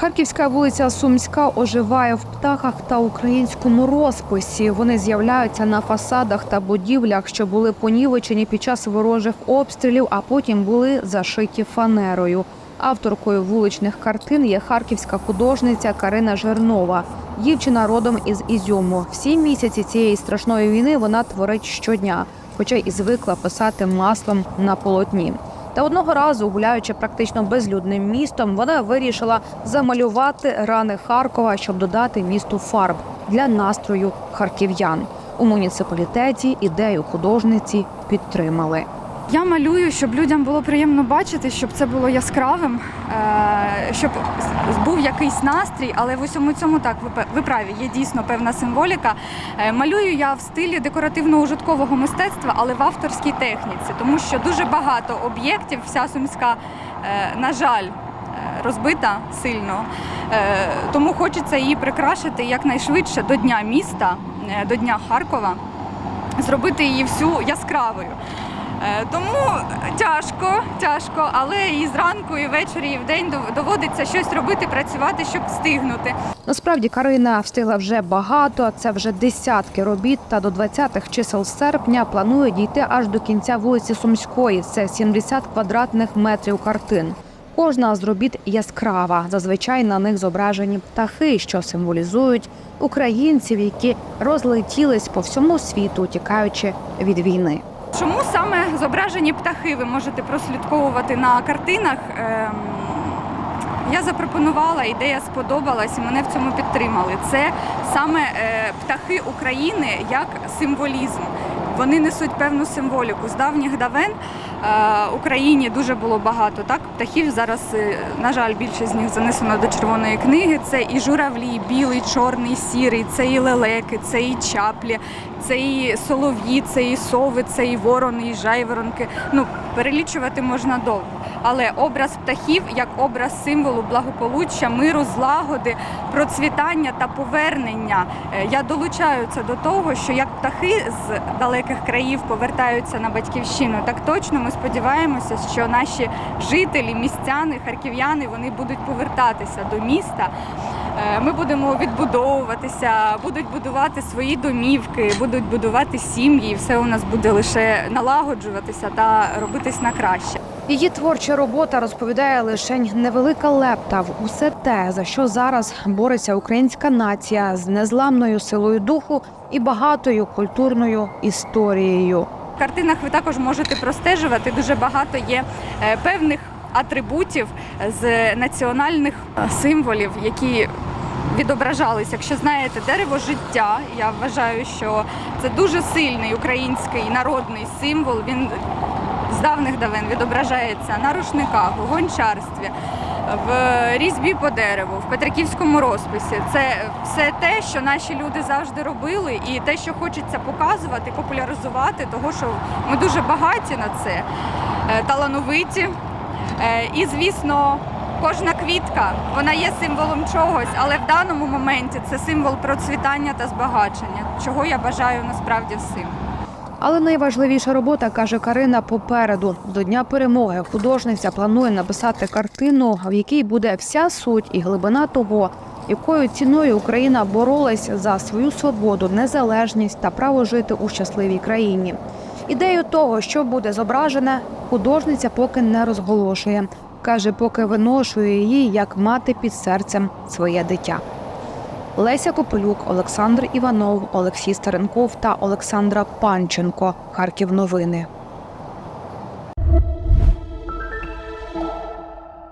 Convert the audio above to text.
Харківська вулиця Сумська оживає в птахах та українському розписі. Вони з'являються на фасадах та будівлях, що були понівечені під час ворожих обстрілів, а потім були зашиті фанерою. Авторкою вуличних картин є харківська художниця Карина Жернова. Дівчина родом із Ізюму. Всі місяці цієї страшної війни вона творить щодня, хоча і звикла писати маслом на полотні. Та одного разу, гуляючи практично безлюдним містом, вона вирішила замалювати рани Харкова, щоб додати місту фарб для настрою харків'ян. У муніципалітеті ідею художниці підтримали. Я малюю, щоб людям було приємно бачити, щоб це було яскравим, е, щоб був якийсь настрій, але в усьому цьому так ви праві, є дійсно певна символіка. Е, Малюю я в стилі декоративно-ужиткового мистецтва, але в авторській техніці, тому що дуже багато об'єктів, вся сумська, е, на жаль, розбита сильно. Тому хочеться її прикрашити якнайшвидше до Дня міста, до Дня Харкова, зробити її всю яскравою. Е, Тому тяжко, тяжко, але і зранку, і ввечері, і вдень доводиться щось робити, працювати, щоб встигнути. Насправді Карина встигла вже багато. Це вже десятки робіт. Та до 20-х чисел серпня планує дійти аж до кінця вулиці Сумської. Це 70 квадратних метрів картин. Кожна з робіт яскрава. Зазвичай на них зображені птахи, що символізують українців, які розлетілись по всьому світу, тікаючи від війни. Чому саме зображені птахи ви можете прослідковувати на картинах? Ем, Я запропонувала, ідея сподобалась і мене в цьому підтримали. Це саме е, птахи України як символізм. Вони несуть певну символіку. З давніх давен е, Україні дуже було багато так птахів. Зараз, е, на жаль, більшість з них занесено до червоної книги. Це і журавлі, білий, чорний, сірий, це і лелеки, це і чаплі, це і солов'ї, це і сови, це і ворони, і жайворонки. Ну перелічувати можна довго. Але образ птахів як образ символу благополуччя, миру, злагоди, процвітання та повернення. Е, Я долучаю це до того, що як птахи з далеких країв повертаються на батьківщину, так точно ми сподіваємося, що наші жителі, містяни, харків'яни вони будуть повертатися до міста. Е, Ми будемо відбудовуватися, будуть будувати свої домівки, будуть будувати сім'ї, і все у нас буде лише налагоджуватися та робитись на краще. Її творча робота розповідає лише невелика лепта в усе те, за що зараз бореться українська нація з незламною силою духу і багатою культурною історією. В картинах ви також можете простежувати дуже багато є е, певних атрибутів з національних символів, які відображались. Якщо знаєте дерево життя, я вважаю, що це дуже сильний український народний символ. Він давних давен відображається на рушниках, у гончарстві, в різьбі по дереву, в Петриківському розписі. Це все те, що наші люди завжди робили, і те, що хочеться показувати, популяризувати, того що ми дуже багаті на це, е, талановиті. Е, І, звісно, кожна квітка вона є символом чогось, але в даному моменті це символ процвітання та збагачення, чого я бажаю насправді всім. Але найважливіша робота, каже Карина, попереду. До дня перемоги художниця планує написати картину, в якій буде вся суть і глибина того, якою ціною Україна боролась за свою свободу, незалежність та право жити у щасливій країні. Ідею того, що буде зображене, художниця поки не розголошує. Каже, поки виношує її як мати під серцем своє дитя. Леся Копилюк, Олександр Іванов, Олексій Старенков та Олександра Панченко. Харків новини.